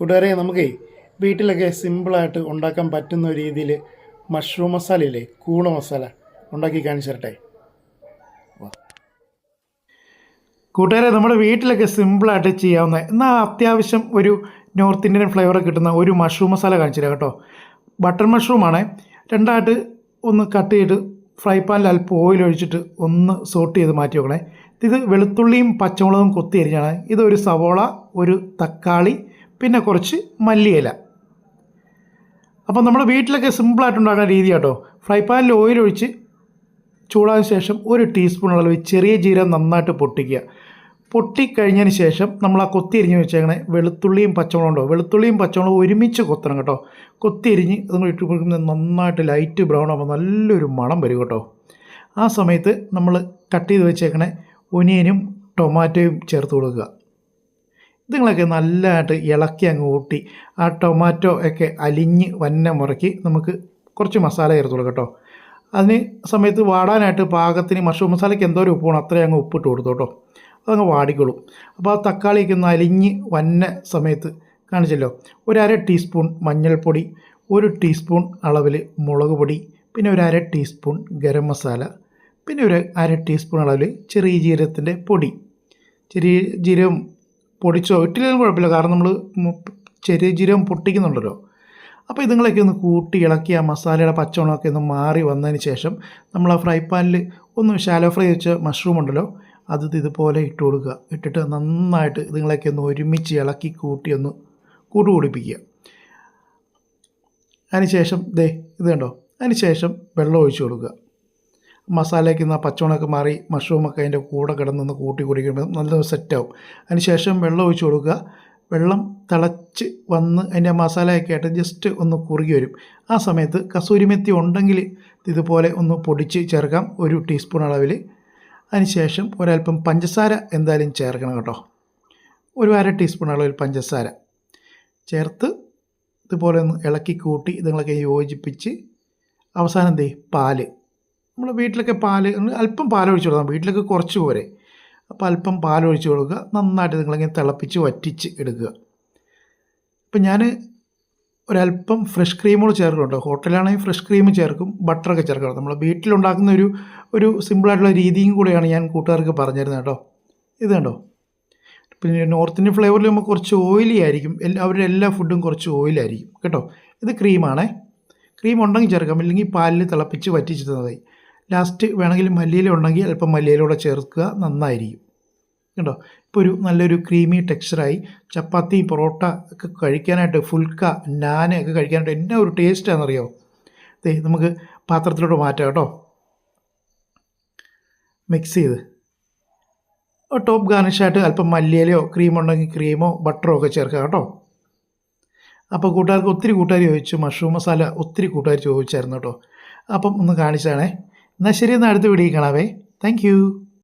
കൂട്ടുകാരെ നമുക്കേ വീട്ടിലൊക്കെ സിമ്പിളായിട്ട് ഉണ്ടാക്കാൻ പറ്റുന്ന രീതിയിൽ മഷ്റൂം മസാല ഇല്ലേ കൂണ മസാല ഉണ്ടാക്കി കാണിച്ചു തരട്ടെ കൂട്ടുകാരെ നമ്മുടെ വീട്ടിലൊക്കെ സിമ്പിളായിട്ട് ചെയ്യാവുന്ന എന്നാൽ അത്യാവശ്യം ഒരു നോർത്ത് ഇന്ത്യൻ ഫ്ലേവർ കിട്ടുന്ന ഒരു മഷ്റൂം മസാല കാണിച്ചു തരാം കേട്ടോ. ബട്ടർ മഷ്റൂമാണ് രണ്ടായിട്ട് ഒന്ന് കട്ട് ചെയ്ത് ഫ്രൈ പാനിൽ അല്പം ഓയിൽ ഒഴിച്ചിട്ട് ഒന്ന് സോട്ട് ചെയ്ത് മാറ്റി വെക്കണേ. ഇത് വെളുത്തുള്ളിയും പച്ചമുളകും കൊത്തി അരിഞ്ഞാണ്. ഇതൊരു സവോള ഒരു തക്കാളി പിന്നെ കുറച്ച് മല്ലിയില. അപ്പോൾ നമ്മുടെ വീട്ടിലൊക്കെ സിമ്പിളായിട്ട് ഉണ്ടാക്കുന്ന രീതി കേട്ടോ ഫ്രൈ പാനിൽ ഓയിൽ ഒഴിച്ച് ചൂടാതിന് ശേഷം ഒരു ടീസ്പൂൺ അളവ് ചെറിയ ജീരം നന്നായിട്ട് പൊട്ടിക്കുക. പൊട്ടിക്കഴിഞ്ഞതിന് ശേഷം നമ്മൾ ആ കൊത്തി എരിഞ്ഞ് വെച്ചേക്കണേ വെളുത്തുള്ളിയും പച്ചമുളകും ഉണ്ടോ? വെളുത്തുള്ളിയും പച്ചമുളകും ഒരുമിച്ച് കൊത്തണം കേട്ടോ. കൊത്തി എരിഞ്ഞ് അതും ഇട്ട് കൊടുക്കുമ്പോൾ നന്നായിട്ട് ലൈറ്റ് ബ്രൗൺ ആകുമ്പോൾ നല്ലൊരു മണം വരും കേട്ടോ. ആ സമയത്ത് നമ്മൾ കട്ട് ചെയ്ത് വെച്ചേക്കണേ ഒനിയനും ടൊമാറ്റോയും ചേർത്ത് കൊടുക്കുക. ഇതുങ്ങളൊക്കെ നല്ലതായിട്ട് ഇളക്കി അങ്ങ് കൂട്ടി ആ ടൊമാറ്റോ ഒക്കെ അലിഞ്ഞ് വന്ന മുറയ്ക്ക് നമുക്ക് കുറച്ച് മസാല ചേർത്തുള്ളൂ കേട്ടോ. അതിന് സമയത്ത് വാടാനായിട്ട് പാകത്തിന് മഷ്റൂം മസാലയ്ക്ക് എന്തോ ഒരു ഉപ്പാണ് അത്രയും അങ്ങ് ഉപ്പിട്ട് കൊടുത്തു കേട്ടോ. അതങ്ങ് വാടിക്കോളും. അപ്പോൾ ആ തക്കാളിയൊക്കെ ഒന്ന് അലിഞ്ഞ് വന്ന സമയത്ത് കാണിച്ചല്ലോ. ഒരു അര ടീസ്പൂൺ മഞ്ഞൾപ്പൊടി ഒരു ടീസ്പൂൺ അളവിൽ മുളക് പൊടി പിന്നെ ഒരു അര ടീസ്പൂൺ ഗരം മസാല പിന്നെ ഒരു അര ടീസ്പൂൺ അളവിൽ ചെറിയ ജീരകത്തിന്റെ പൊടി. ചെറിയ ജീരകം പൊടിച്ചോ? ഇട്ടില്ലെങ്കിലും കുഴപ്പമില്ല. കാരണം നമ്മൾ ചെറിയ ജീരകം പൊട്ടിക്കുന്നുണ്ടല്ലോ. അപ്പോൾ ഇതുങ്ങളൊക്കെ ഒന്ന് കൂട്ടി ഇളക്കി ആ മസാലയുടെ പച്ചമുളകൊക്കെ ഒന്ന് മാറി വന്നതിന് ശേഷം നമ്മൾ ആ ഫ്രൈ പാനിൽ ഒന്ന് ഷാലോ ഫ്രൈ വെച്ച മഷ്റൂം ഉണ്ടല്ലോ അത് ഇതുപോലെ ഇട്ട് കൊടുക്കുക. ഇട്ടിട്ട് നന്നായിട്ട് ഇതുങ്ങളൊക്കെ ഒന്ന് ഒരുമിച്ച് ഇളക്കി കൂട്ടി ഒന്ന് കൂട്ടുകൂടിപ്പിക്കുക അതിനുശേഷം ദേ ഇത് കണ്ടോ? അതിനുശേഷം വെള്ളം ഒഴിച്ച് കൊടുക്കുക. മസാലയ്ക്ക് നിന്ന് ആ പച്ചമുളകൊക്കെ മാറി മഷ്റൂമൊക്കെ അതിന്റെ കൂടെ കിടന്നൊന്ന് കൂട്ടി കുടിക്കുമ്പോൾ നല്ല സെറ്റാവും. അതിനുശേഷം വെള്ളം ഒഴിച്ച് കൊടുക്കുക. വെള്ളം തിളച്ച് വന്ന് അതിന്റെ മസാലയൊക്കെ ആയിട്ട് ജസ്റ്റ് ഒന്ന് കുറുകി വരും. ആ സമയത്ത് കസൂരിമെത്തി ഉണ്ടെങ്കിൽ ഇതുപോലെ ഒന്ന് പൊടിച്ച് ചേർക്കാം. ഒരു ടീസ്പൂൺ അളവിൽ അതിനുശേഷം ഒരല്പം പഞ്ചസാര എന്തായാലും ചേർക്കണം കേട്ടോ. ഒരു അര ടീസ്പൂൺ അളവിൽ പഞ്ചസാര. ചേർത്ത് ഇതുപോലെ ഒന്ന് ഇളക്കി കൂട്ടി ഇതുങ്ങളൊക്കെ യോജിപ്പിച്ച് അവസാനം എന്തേ പാൽ. നമ്മുടെ വീട്ടിലൊക്കെ പാൽ അല്പം പാൽ ഒഴിച്ച് കൊടുക്കാം. വീട്ടിലൊക്കെ കുറച്ച് പോരെ. അപ്പോൾ അല്പം പാൽ ഒഴിച്ച് കൊടുക്കുക. നന്നായിട്ട് നിങ്ങളിങ്ങനെ തിളപ്പിച്ച് വറ്റിച്ച് എടുക്കുക. ഇപ്പം ഞാൻ ഒരല്പം ഫ്രഷ് ക്രീമുകൾ ചേർക്കുന്നുണ്ട്. ഹോട്ടലാണെങ്കിൽ ഫ്രഷ് ക്രീം ചേർക്കും ബട്ടറൊക്കെ ചേർക്കണം നമ്മൾ വീട്ടിലുണ്ടാക്കുന്ന ഒരു ഒരു സിമ്പിളായിട്ടുള്ള രീതിയും കൂടെയാണ് ഞാൻ കൂട്ടുകാർക്ക് പറഞ്ഞിരുന്നത് കേട്ടോ. ഇത് കണ്ടോ? പിന്നെ നോർത്ത് ഇന്ത്യൻ ഫ്ലേവറിൽ നമുക്ക് കുറച്ച് ഓയിലി ആയിരിക്കും. എല്ലാ അവരുടെ എല്ലാ ഫുഡും കുറച്ച് ഓയിലായിരിക്കും കേട്ടോ? ഇത് ക്രീമാണേ ക്രീം ഉണ്ടെങ്കിൽ ചേർക്കാം. ഇല്ലെങ്കിൽ പാലിൽ തിളപ്പിച്ച് വറ്റിച്ച് തന്നതായി. ലാസ്റ്റ് വേണമെങ്കിൽ മല്ലിയില ഉണ്ടെങ്കിൽ അല്പം മല്ലിയിലൂടെ ചേർക്കുക നന്നായിരിക്കും. കേട്ടോ ഇപ്പോൾ ഒരു നല്ലൊരു ക്രീമി ടെക്സ്ചറായി ചപ്പാത്തി പൊറോട്ട ഒക്കെ കഴിക്കാനായിട്ട് ഫുൽക്ക നാൻ ഒക്കെ കഴിക്കാനായിട്ട് എന്നാ ഒരു ടേസ്റ്റാണെന്നറിയോ ദേ നമുക്ക് പാത്രത്തിലോട്ട് മാറ്റാം കേട്ടോ. മിക്സ് ചെയ്ത്. ടോപ്പ് ഗാർണിഷായിട്ട് അല്പം മല്ലിയിലയോ ക്രീം ഉണ്ടെങ്കിൽ ക്രീമോ ബട്ടറോ ഒക്കെ ചേർക്കുക കേട്ടോ. അപ്പോൾ കൂട്ടുകാർക്ക് ഒത്തിരി കൂട്ടുകാർ ചോദിച്ചു മഷ്റൂം മസാല ഒത്തിരി കൂട്ടുകാർ ചോദിച്ചായിരുന്നു കേട്ടോ. അപ്പം ഒന്ന് കാണിച്ചാണേ. എന്നാൽ ശരി എന്നാൽ അടുത്ത വീഡിയോ കാണാവേ. താങ്ക്